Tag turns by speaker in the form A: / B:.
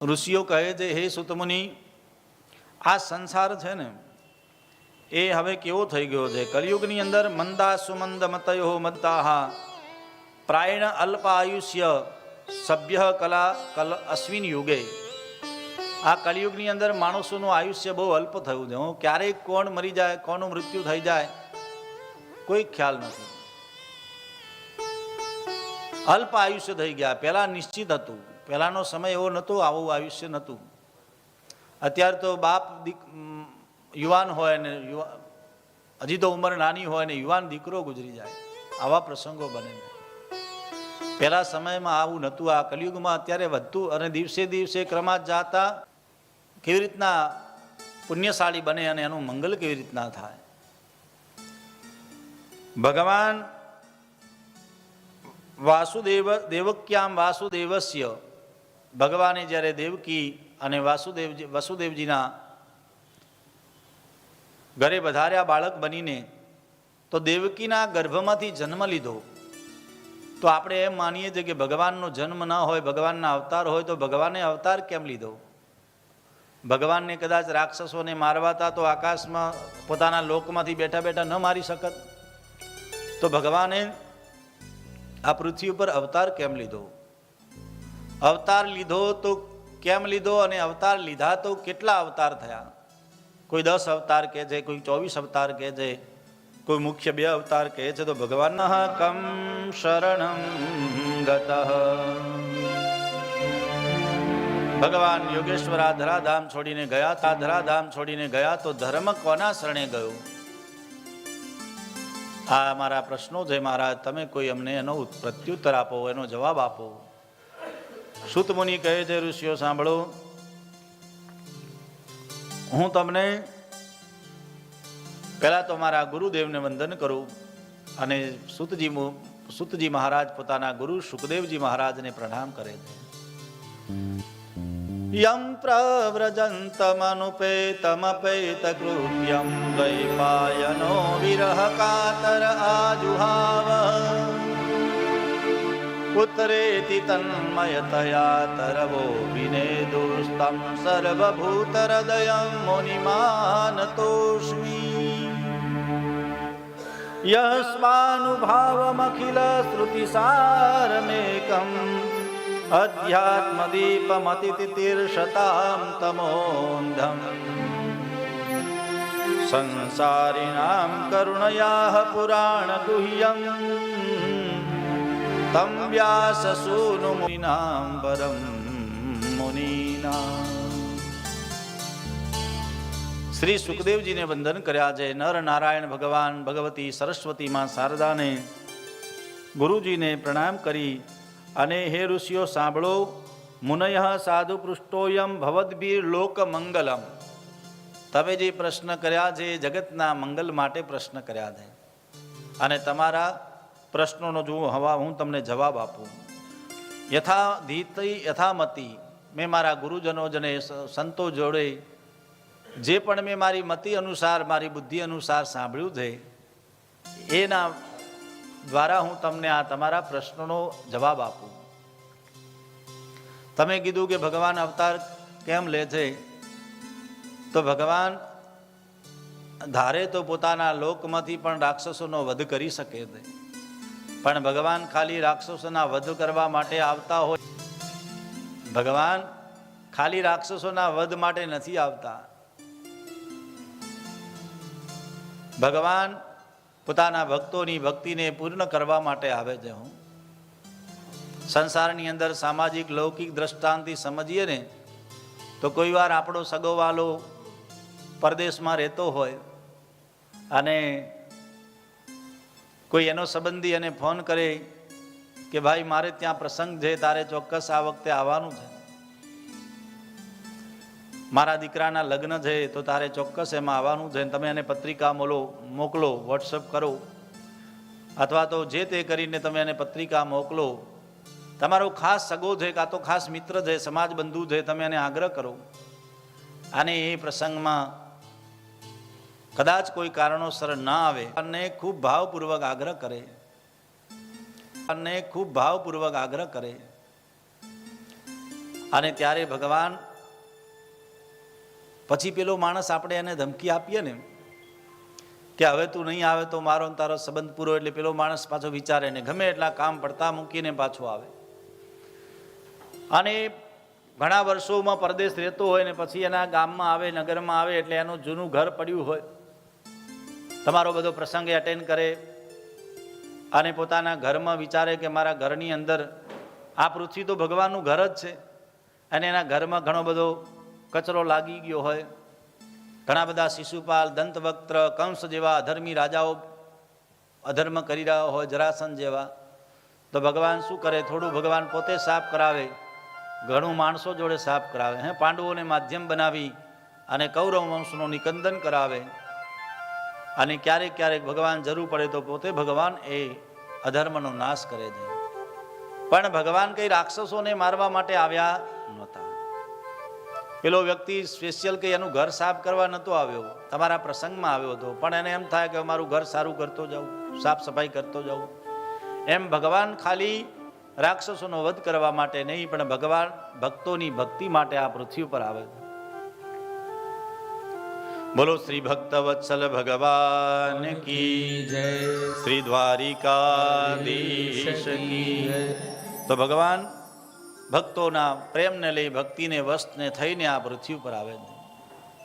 A: ઋષિઓ કહે છે, હે સુતમુનિ, આ સંસાર છે ને, એ હવે કેવો થઈ ગયો છે? કલિયુગની અંદર મંદા સુમંદ મતયો મત્તાહા પ્રાયણ અલ્પ આયુષ્ય સભ્ય કલા કલ અશ્વિન યુગે. આ કલિયુગની અંદર માણસોનું આયુષ્ય બહુ અલ્પ થયું છે. હું ક્યારેય કોણ મરી જાય, કોનું મૃત્યુ થઈ જાય, કોઈ ખ્યાલ નથી. અલ્પ આયુષ્ય થઈ ગયા. પહેલાં નિશ્ચિત હતું. પહેલાનો સમય એવો નહોતો, આવું આયુષ્ય નહોતું. અત્યારે તો બાપ દીક યુવાન હોય ને યુવા, હજી તો ઉંમર નાની હોય ને યુવાન દીકરો ગુજરી જાય, આવા પ્રસંગો બને પહેલા સમયમાં આવું નહોતું, આ કલિયુગમાં અત્યારે વધતું અને દિવસે દિવસે ક્રમાત જાતા કેવી રીતના પુણ્યશાળી બને અને એનું મંગલ કેવી રીતના થાય. ભગવાન વાસુદેવ, દેવક્યામ વાસુદેવસ્ય ભગવાને જ્યારે દેવકી અને વાસુદેવજી વસુદેવજીના ઘરે વધાર્યા બાળક બનીને તો દેવકીના ગર્ભમાંથી જન્મ લીધો. તો આપણે એમ માનીએ છીએ કે ભગવાનનો જન્મ ન હોય, ભગવાનના અવતાર હોય તો ભગવાને અવતાર કેમ લીધો? ભગવાનને કદાચ રાક્ષસોને મારવાતા તો આકાશમાં પોતાના લોકમાંથી બેઠા બેઠા ન મારી શકત. તો ભગવાને આ પૃથ્વી ઉપર અવતાર કેમ લીધો? અવતાર લીધો તો કેમ લીધો અને અવતાર લીધા તો કેટલા અવતાર થયા? કોઈ દસ અવતાર કહે છે, કોઈ ચોવીસ અવતાર કહે છે, કોઈ મુખ્ય બે અવતાર કહે છે, તો ભગવાન કમ શરણમ ગત. ભગવાન યોગેશ્વર આ ધરાધામ છોડીને ગયા હતા ધરાધામ છોડીને ગયા તો ધર્મ કોના શરણે ગયો? આ મારા પ્રશ્નો છે, મહારાજ, તમે કોઈ અમને એનો પ્રત્યુત્તર આપો, એનો જવાબ આપો. સુત મુનિ કહે છે, ઋષિઓ, સાંભળો. હું તમને પહેલાં તો મારા ગુરુદેવને વંદન કરું અને સુતજી સુતજી મહારાજ પોતાના ગુરુ સુખદેવજી મહારાજને પ્રણામ કરે છે. યમ પ્રવ્રજંતમનુપેતમપેત કૃત્યમ દ્વૈપાયનો વિરહ કાતર આજુહાવ. ઉતરેતિ તન્મયતયા તરવો વિને દુસ્તમ સર્વભૂતહૃદયં મુનિમાનતોષ્મી યસ્માનુભાવમખિલશ્રુતિસારમેકम् અધ્યાત્મદીપમતિતિર્ષતામ તમોંધમ સંસારિણામ કરુણયા પુરાણગુહ્યમ तं વ્યાસસૂનુમુનિનાં परं મુનિનાં શ્રી સુખદેવજીને વંદન કર્યા છે નર નારાયણ ભગવાન ભગવતી સરસ્વતી માં શારદાને ગુરુજીને પ્રણામ કરી અને હે ઋષિઓ સાંભળો મુનય સાધુ પૃષ્ટોયમ ભવદભીર લોક મંગલમ તમે જે પ્રશ્ન કર્યા છે જગતના મંગલ માટે પ્રશ્ન કર્યા છે અને તમારા પ્રશ્નોનો જો હવા, હું તમને જવાબ આપું. યથા ધીતી યથામતી મેં મારા ગુરુજનો જને સંતો જોડે જે પણ મેં મારી મતિ અનુસાર, મારી બુદ્ધિ અનુસાર સાંભળ્યું છે, એના દ્વારા હું તમને આ તમારા પ્રશ્નોનો જવાબ આપું. તમે કીધું કે ભગવાન અવતાર કેમ લે છે? તો ભગવાન ધારે તો પોતાના લોકમાંથી પણ રાક્ષસોનો વધ કરી શકે છે. પણ ભગવાન ખાલી રાક્ષસોના વધ કરવા માટે આવતા હોય. ભગવાન ખાલી રાક્ષસોના વધ માટે નથી આવતા. ભગવાન પોતાના ભક્તોની ભક્તિને પૂર્ણ કરવા માટે આવે છે હું. સંસારની અંદર સામાજિક, લૌકિક દ્રષ્ટાંતથી સમજીએ ને, તો કોઈ વાર આપણો સગોવાલો પરદેશમાં રહેતો હોય અને કોઈ એનો સંબંધી એને ફોન કરે કે ભાઈ, મારે ત્યાં પ્રસંગ છે, તારે ચોક્કસ આ વખતે આવવાનું છે. મારા દીકરાના લગ્ન છે, તો તારે ચોક્કસ એમાં આવવાનું છે. તમે એને પત્રિકા મોલો, મોકલો, વોટ્સઅપ કરો. અથવા તો જે તે કરીને તમે એને પત્રિકા મોકલો. તમારો ખાસ સગો છે કાં તો ખાસ મિત્ર છે સમાજ બંધુ છે, તમે એને આગ્રહ કરો. અને એ પ્રસંગમાં કદાચ કોઈ કારણોસર ના આવે. અને ખૂબ ભાવપૂર્વક આગ્રહ કરે. અને ખૂબ ભાવપૂર્વક આગ્રહ કરે. અને ત્યારે ભગવાન પછી પેલો માણસ આપણે એને ધમકી આપીએ ને, કે હવે તું નહીં આવે તો મારો તારો સંબંધ પૂરો એટલે પેલો માણસ પાછો વિચારે ને ગમે એટલા કામ પડતા મૂકીને પાછો આવે. અને ઘણા વર્ષોમાં પરદેશ રહેતો હોય ને પછી એના ગામમાં આવે, નગરમાં આવે એટલે એનું જૂનું ઘર પડ્યું હોય. તમારો બધો પ્રસંગ અટેન્ડ કરે અને પોતાના ઘરમાં વિચારે કે મારા ઘરની અંદર આ પૃથ્વી તો ભગવાનનું ઘર જ છે અને એના ઘરમાં ઘણો બધો કચરો લાગી ગયો હોય. ઘણા બધા શિશુપાલ, દંતવક્ત્ર, કંસ જેવા અધર્મી રાજાઓ અધર્મ કરી રહ્યા હોય, જરાસન જેવા. તો ભગવાન શું કરે? થોડું ભગવાન પોતે સાફ કરાવે. ઘણું માણસો જોડે સાફ કરાવે. હે, પાંડવોને માધ્યમ બનાવી અને કૌરવ વંશનું નિકંદન કરાવે. અને ક્યારેક ક્યારેક ભગવાન જરૂર પડે તો પોતે ભગવાન એ અધર્મનો નાશ કરે છે. પણ ભગવાન કઈ રાક્ષસોને મારવા માટે આવ્યા નહોતા. પેલો વ્યક્તિ સ્પેશિયલ કંઈ એનું ઘર સાફ કરવા નહોતો આવ્યો. તમારા પ્રસંગમાં આવ્યો હતો. પણ એને એમ થાય કે મારું ઘર સારું કરતો જાઉં, સાફ સફાઈ કરતો જાઉં. એમ ભગવાન ખાલી રાક્ષસોનો વધ કરવા માટે નહીં, પણ ભગવાન ભક્તોની ભક્તિ માટે આ પૃથ્વી પર આવે. છે બોલો શ્રી ભક્ત વત્સલ ભગવાન કી
B: જય.
A: શ્રી દ્વારિકાધીશ કી તો ભગવાન ભક્તોના પ્રેમને લઈ ભક્તિને વસ્તને થઈને આ પૃથ્વી પર આવે છે.